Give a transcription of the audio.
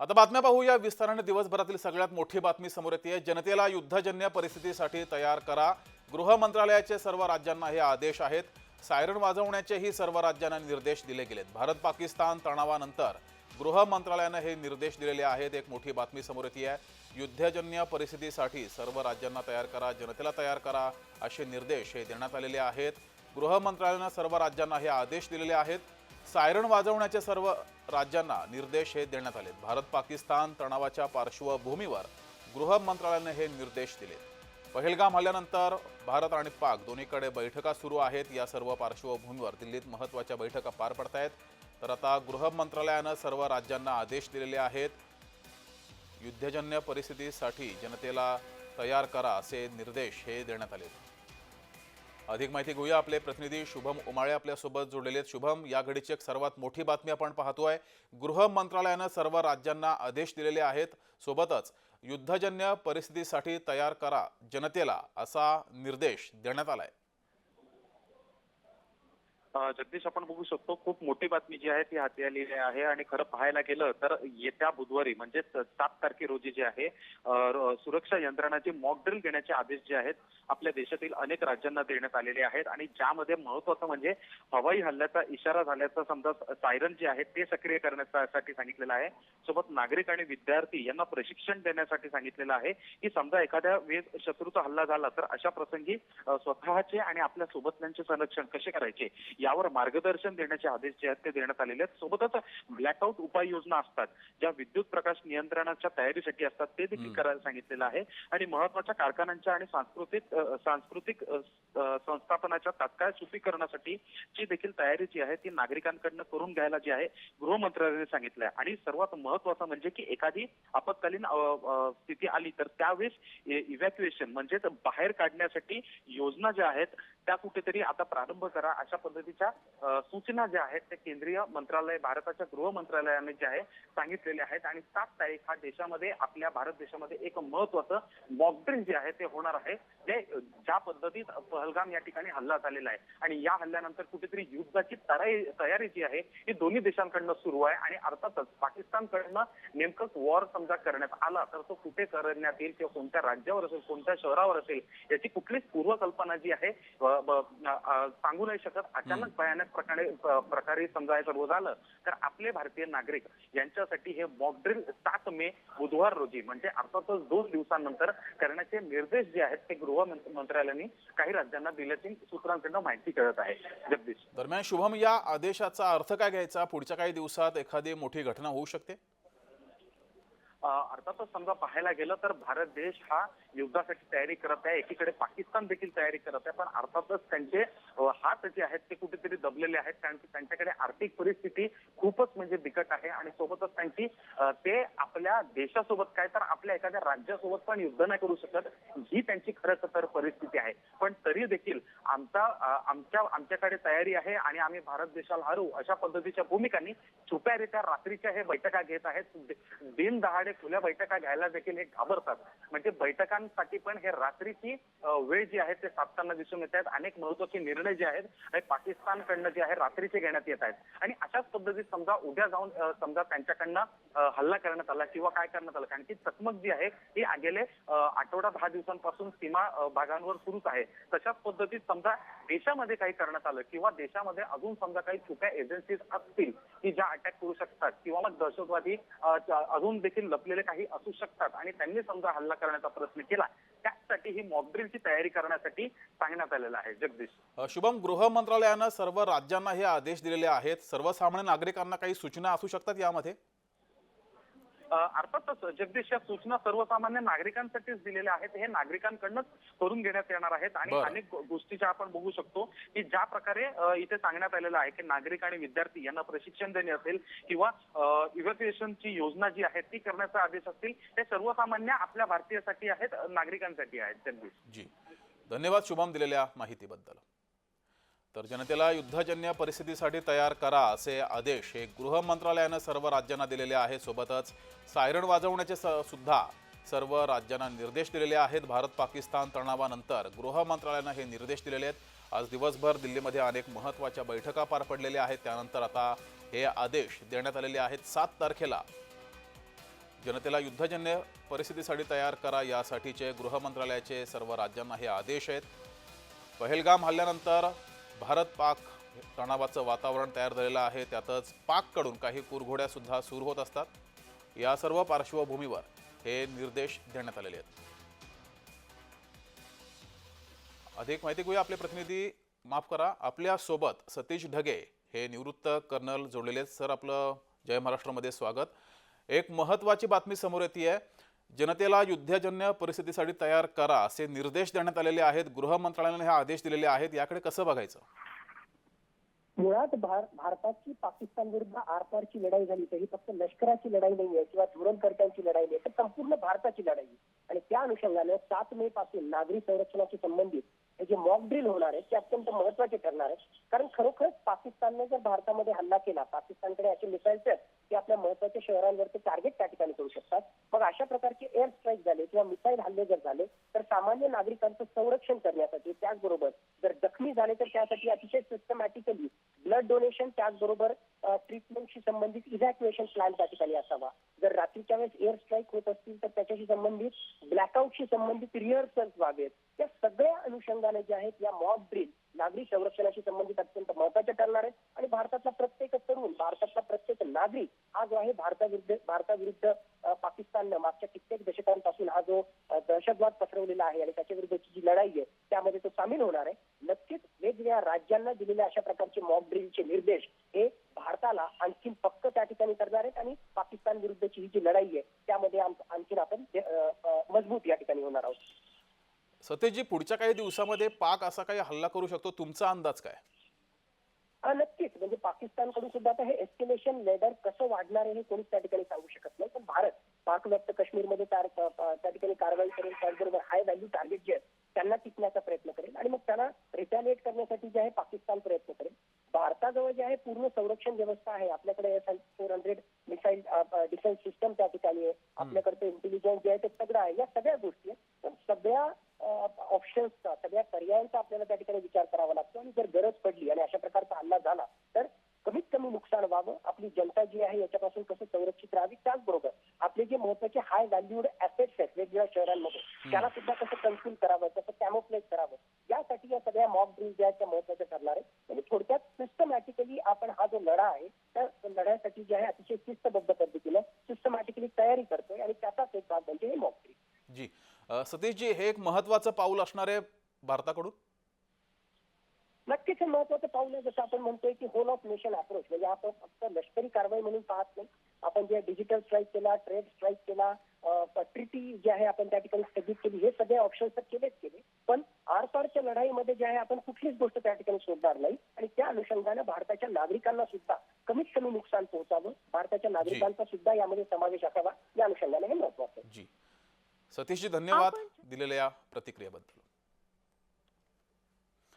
आता बातम्या पाहूया. विस्ताराने दिवसभरातील सगळ्यात मोठी बातमी समोर येते. जनतेला युद्धजन्य परिस्थितीसाठी तयार करा. गृह मंत्रालयाचे सर्व राज्यांना हे आदेश आहेत. सायरन वाजवण्याचेही सर्व राज्यांना निर्देश दिले गेलेत. भारत पाकिस्तान तणावानंतर गृह मंत्रालयानं हे निर्देश दिलेले आहेत. एक मोठी बातमी समोर येते. आहे युद्धजन्य परिस्थितीसाठी सर्व राज्यांना तयार करा. जनतेला तयार करा असे निर्देश हे देण्यात आलेले आहेत. गृह मंत्रालयानं सर्व राज्यांना हे आदेश दिलेले आहेत. सायरन वाजवण्याचे सर्व राज्यांना निर्देश हे देण्यात आले भारत पाकिस्तान तणावाच्या पार्श्वभूमीवर गृह मंत्रालयाने हे निर्देश दिले. पहलगाम हल्ल्यानंतर भारत आणि पाक दोन्हीकडे बैठका सुरू आहेत. या सर्व पार्श्वभूमीवर दिल्लीत महत्त्वाच्या बैठका पार पडत आहेत तर आता गृह मंत्रालयानं सर्व राज्यांना आदेश दिलेले आहेत. युद्धजन्य परिस्थितीसाठी जनतेला तयार करा असे निर्देश हे देण्यात आले अधिक माहिती घेऊया. आपले प्रतिनिधी शुभम उमाळे आपल्यासोबत जोडलेले आहेत. शुभम या घडीची एक सर्वात मोठी बातमी आपण पाहतोय गृह मंत्रालयानं सर्व राज्यांना आदेश दिलेले आहेत. सोबतच युद्धजन्य परिस्थितीसाठी तयार करा जनतेला असा निर्देश देण्यात आलाय. जगदीश आपण बघू शकतो खूप मोठी बातमी जी आहे ती हाती आलेली आहे आणि खरं पाहायला गेलं तर येत्या बुधवारी म्हणजे सात तारखे रोजी जे आहे सुरक्षा यंत्रणाची मॉकड्रिल घेण्याचे आदेश जे आहेत आपल्या देशातील अनेक राज्यांना देण्यात आलेले आहेत आणि ज्यामध्ये महत्वाचं म्हणजे हवाई हल्ल्याचा इशारा झाल्याचा समजा सायरन जे आहे ते सक्रिय करण्यासाठी सांगितलेलं आहे. सोबत नागरिक आणि विद्यार्थी यांना प्रशिक्षण देण्यासाठी सांगितलेलं आहे की समजा एखाद्या वेळेस शत्रूचा हल्ला झाला तर अशा प्रसंगी स्वतःचे आणि आपल्या सोबतल्यांचे संरक्षण कसे करायचे? यावर मार्गदर्शन देण्याचे आदेश जे आहेत ते देण्यात आलेले आहेत. सोबतच ब्लॅकआउट उपाययोजना असतात. ज्या विद्युत प्रकाश नियंत्रणाच्या तयारीसाठी असतात ते देखील करायला सांगितलेलं आहे. आणि महत्त्वाच्या कारखान्यांच्या आणि सांस्कृतिक सांस्कृतिक संस्थापनाच्या तात्काळ सुपीकरणासाठी ची देखील तयारी जी आहे ती नागरिकांकडनं करून घ्यायला जी आहे गृह मंत्रालयाने सांगितलं आहे आणि सर्वात महत्वाचं म्हणजे की एखादी आपत्कालीन स्थिती आली तर त्यावेळेस इव्हॅक्युएशन म्हणजेच बाहेर काढण्यासाठी योजना ज्या आहेत त्या कुठेतरी आता प्रारंभ करा. अशा पद्धतीच्या सूचना ज्या आहेत त्या केंद्रीय मंत्रालय भारताच्या गृह मंत्रालयाने जे आहे सांगितलेले आहेत. आणि सात तारीख हा देशामध्ये आपल्या भारत देशामध्ये एक महत्वाचं मॉकड्रिल जे आहे ते होणार आहे. जे ज्या पद्धतीत पहलगाम या ठिकाणी हल्ला झालेला आहे. आणि या हल्ल्यानंतर कुठेतरी युद्धाची तयारी तयारी जी आहे ही दोन्ही देशांकडनं सुरू आहे. आणि अर्थातच पाकिस्तानकडनं नेमकं वॉर समजा करण्यात आला तर तो कुठे करण्यात येईल किंवा कोणत्या राज्यावर असेल कोणत्या शहरावर असेल याची कुठलीच पूर्वकल्पना जी आहे सांगू नाही शकत. अचानक भयानक प्रकारे प्रकारे समजा हे सर्व झालं तर आपले भारतीय नागरिक यांच्यासाठी हे मॉकड्रिल सात मे बुधवार रोजी म्हणजे अर्थातच दोन दिवसानंतर करण्याचे निर्देश जे आहेत ते गृह मंत- मंत्रालयाने काही राज्यांना दिल्याची सूत्रांकडनं माहिती कळत आहे. जगदीश. दरम्यान शुभम या आदेशाचा अर्थ काय घ्यायचा? पुढच्या काही दिवसात एखादी मोठी घटना होऊ शकते? अर्थातच समजा पाहायला गेलं तर भारत देश हा युद्धासाठी तयारी करत आहे. एकीकडे पाकिस्तान देखील तयारी करत आहे. पण अर्थातच त्यांचे हात जे आहेत ते कुठेतरी दबलेले आहेत. कारण की त्यांच्याकडे आर्थिक परिस्थिती खूपच म्हणजे बिकट आहे. आणि सोबतच त्यांची ते आपल्या देशासोबत काय तर आपल्या एखाद्या राज्यासोबत पण युद्ध नाही करू शकत. ही त्यांची खरंच तर परिस्थिती आहे. पण तरी देखील आम आता आमच्या आमच्याकडे तयारी आहे आणि आम्ही भारत देशाला हरवू अशा पद्धतीच्या भूमिकांनी छुप्यारित्या रात्रीच्या हे बैठका घेत आहेत. दिन दहाडे खुल्या बैठका घ्यायला देखील हे घाबरतात. म्हणजे बैठकांसाठी पण हे रात्रीची वेळ जी आहे ते साधताना दिसून येत आहेत. अनेक महत्त्वाचे निर्णय जे आहेत हे पाकिस्तानकडनं जे आहे रात्रीचे घेण्यात येत आहेत. आणि अशाच पद्धतीत समजा उद्या जाऊन समजा त्यांच्याकडनं हल्ला करण्यात आला किंवा काय करण्यात आलं. कारण की चकमक जी आहे ही गेले आठवडा दहा दिवसांपासून सीमा भागांवर सुरूच आहे. तशाच पद्धतीत समजा देशामध्ये काही करण्यात आलं किंवा देशामध्ये अजून समजा काही छुप्या एजन्सीज असतील की ज्या अटॅक करू शकतात किंवा मग दहशतवादी अजून देखील लपलेले काही असू शकतात आणि त्यांनी समजा हल्ला करण्याचा प्रयत्न केला त्यासाठी ही मॉकड्रिलची तयारी करण्यासाठी सांगण्यात आलेलं आहे. जगदीश. शुभम गृह मंत्रालयानं सर्व राज्यांना हे आदेश दिलेले आहेत. सर्वसामान्य नागरिकांना काही सूचना असू शकतात यामध्ये? अर्थातच जगदीश या सूचना सर्वसामान्य नागरिकांसाठीच दिलेल्या आहेत. हे नागरिकांकडूनच करून घेण्यात येणार आहेत. आणि. अनेक गोष्टीच्या आपण बघू शकतो की ज्या प्रकारे इथे सांगण्यात आलेलं आहे की नागरिक आणि विद्यार्थी यांना प्रशिक्षण देणे असेल किंवा इव्हॅक्युएशनची योजना जी आहे ती करण्याचा आदेश असतील ते सर्वसामान्य आपल्या भारतीयासाठी आहेत नागरिकांसाठी आहेत जगदीश. जी. धन्यवाद शुभम दिलेल्या माहितीबद्दल. तर जनतेला युद्धजन्य परिस्थितीसाठी तयार करा असे आदेश हे गृह मंत्रालयानं सर्व राज्यांना दिलेले आहेत सोबतच सायरन वाजवण्याचे स- सुद्धा सर्व राज्यांना निर्देश दिलेले आहेत. भारत पाकिस्तान तणावानंतर गृह मंत्रालयानं हे निर्देश दिलेले आहेत. आज दिवसभर दिल्लीमध्ये अनेक महत्त्वाच्या बैठका पार पडलेल्या आहेत. त्यानंतर आता हे आदेश देण्यात आलेले आहेत. सात तारखेला जनतेला युद्धजन्य परिस्थितीसाठी तयार करा यासाठीचे गृह मंत्रालयाचे सर्व राज्यांना हे आदेश आहेत. पहलगाम हल्ल्यानंतर भारत पाक तणावाचं वातावरण तयार झालेलं आहे. त्यातच पाककडून काही कुरघोड्या सुद्धा सुरू होत असतात. या सर्व पार्श्वभूमीवर हे निर्देश देण्यात आलेले आहेत. अधिक माहिती घेऊया आपले प्रतिनिधी. माफ करा आपल्यासोबत सतीश ढगे हे निवृत्त कर्नल जोडलेले आहेत. सर आपलं जय महाराष्ट्रामध्ये स्वागत. एक महत्त्वाची बातमी समोर येते आहे जनतेला युद्धजन्य परिस्थितीसाठी तयार करा असे निर्देश देण्यात आलेले आहेत. गृह मंत्रालयाने हे आदेश दिलेले आहेत. याकडे कसं बघायचं? मुळात भार भारताची पाकिस्तान विरुद्ध आरपारची लढाई झाली तर ही फक्त लष्कराची लढाई नाही आहे किंवा धोरणकर्त्यांची लढाई नाही तर संपूर्ण भारताची लढाई आहे. आणि त्या अनुषंगाने सात मे पासून नागरी संरक्षणाशी संबंधित हे जे मॉक ड्रिल होणार आहे ते अत्यंत महत्त्वाचे ठरणार आहे. कारण खरोखरच पाकिस्तानने जर भारतामध्ये हल्ला केला पाकिस्तानकडे असे मिसाईल्स आहेत की आपल्या महत्त्वाच्या शहरांवरती टार्गेट त्या ठिकाणी करू शकतात मग अशा प्रकारचे एअर स्ट्राईक झाले किंवा मिसाईल हल्ले जर झाले तर सामान्य नागरिकांचं संरक्षण करण्यासाठी त्याचबरोबर जर जखमी झाले तर त्यासाठी अतिशय सिस्टमॅटिकली ब्लड डोनेशन त्याचबरोबर ट्रीटमेंटशी संबंधित इव्हॅक्युएशन प्लॅन त्या ठिकाणी असावा. जर रात्रीच्या वेळेस एअर स्ट्राईक होत असतील तर त्याच्याशी संबंधित ब्लॅकआउटशी संबंधित रिहर्सल्स व्हावेत. या सगळ्या अनुषंगाने जे आहेत या मॉक ड्रिल नागरी संरक्षणाशी संबंधित अत्यंत महत्त्वाचे ठरणार आहेत आणि भारतातला प्रत्येक तरुण भारतातला प्रत्येक नागरिक हा जो आहे भारताविरुद्ध भारताविरुद्ध पाकिस्ताननं मागच्या कित्येक दशकांपासून हा जो दहशतवाद पसरवलेला आहे आणि त्याच्या विरुद्धची जी लढाई आहे त्यामध्ये तो सामील होणार आहे. नक्कीच वेगवेगळ्या राज्यांना दिलेल्या अशा प्रकारचे मॉक ड्रिलचे निर्देश हे भारताला आणखीन पक्क त्या ठिकाणी करणार आहेत आणि पाकिस्तान विरुद्धची ही जी लढाई आहे त्यामध्ये आम- आणखीन आपण ते, अ, अ, मजबूत या ठिकाणी होणार आहोत सतेजी पुढच्या काही दिवसामध्ये पाक असा काही हल्ला करू शकतो? तुमचा अंदाज काय? नक्कीच. म्हणजे पाकिस्तानकडून सुद्धा आता हे एस्केलेशन लेडर कसं वाढणार आहे हे कोणीच त्या ठिकाणी सांगू शकत नाही. पण भारत पाक व्यक्त काश्मीरमध्ये त्या ठिकाणी कारवाई करेल त्याचबरोबर हाय व्हॅल्यू टार्गेट जे आहेत त्यांना टिकण्याचा प्रयत्न करेल. आणि मग त्यांना रिटॅलिएट करण्यासाठी जे आहे पाकिस्तान प्रयत्न करेल. भारताजवळ जे आहे पूर्ण संरक्षण व्यवस्था आहे. आपल्याकडे S four hundred missile defence system त्या ठिकाणी आहे आपल्याकडे इंटेलिजन्स जे आहे ते सगळं आहे या सगळ्या गोष्टी आहेत पण सगळ्या ऑप्शन्सचा सगळ्या पर्यायांचा आपल्याला त्या ठिकाणी विचार करावा लागतो. आणि जर गरज पडली आणि अशा प्रकारचा हल्ला झाला तर कमीत कमी नुकसान व्हावं. आपली जनता जी आहे याच्यापासून कसं संरक्षित राहावी? त्याचबरोबर आपले जे महत्त्वाचे हाय व्हॅल्यूड ऍसेट्स आहेत वेगवेगळ्या शहरांमध्ये त्याला सुद्धा कसं कन्फ्युल करावं? कसं कॅमोफ्लेज करावं? यासाठी या सगळ्या मॉक ड्रिल ज्या आहेत त्या महत्त्वाच्या ठरणार आहे म्हणजे थोडक्यात सिस्टमॅटिकली आपण हा जो लढा आहे त्या लढ्यासाठी जे आहे अतिशय शिस्तबद्ध पद्धतीनं सिस्टमॅटिकली तयारी करतोय आणि त्याचाच एक भाग म्हणजे हे मॉक ड्रिल जी अ, सतीशजी हे एक महत्वाचं पाऊल असणार आहे भारताकडून? नक्कीच महत्वाचं पाऊल आहे. जसं आपण म्हणतोय की होल ऑफ नेशन अप्रोच म्हणजे आपण फक्त लष्करी कारवाई म्हणून पाहत नाही. आपण जे डिजिटल स्ट्राईक केला ट्रेड स्ट्राईक केला ट्रिटी जे आहे आपण त्या ठिकाणी स्थगित केली हे सगळे ऑप्शन तर केलेच केले. पण आरपारच्या लढाईमध्ये जे आहे आपण कुठलीच गोष्ट त्या ठिकाणी सोडणार नाही. आणि त्या अनुषंगाने भारताच्या नागरिकांना सुद्धा कमीत कमी नुकसान पोहोचावं. भारताच्या नागरिकांचा सुद्धा यामध्ये समावेश असावा. या अनुषंगाने हे महत्वाचं आहे. सतीशजी धन्यवाद दिलेल्या या प्रतिक्रियेबद्दल.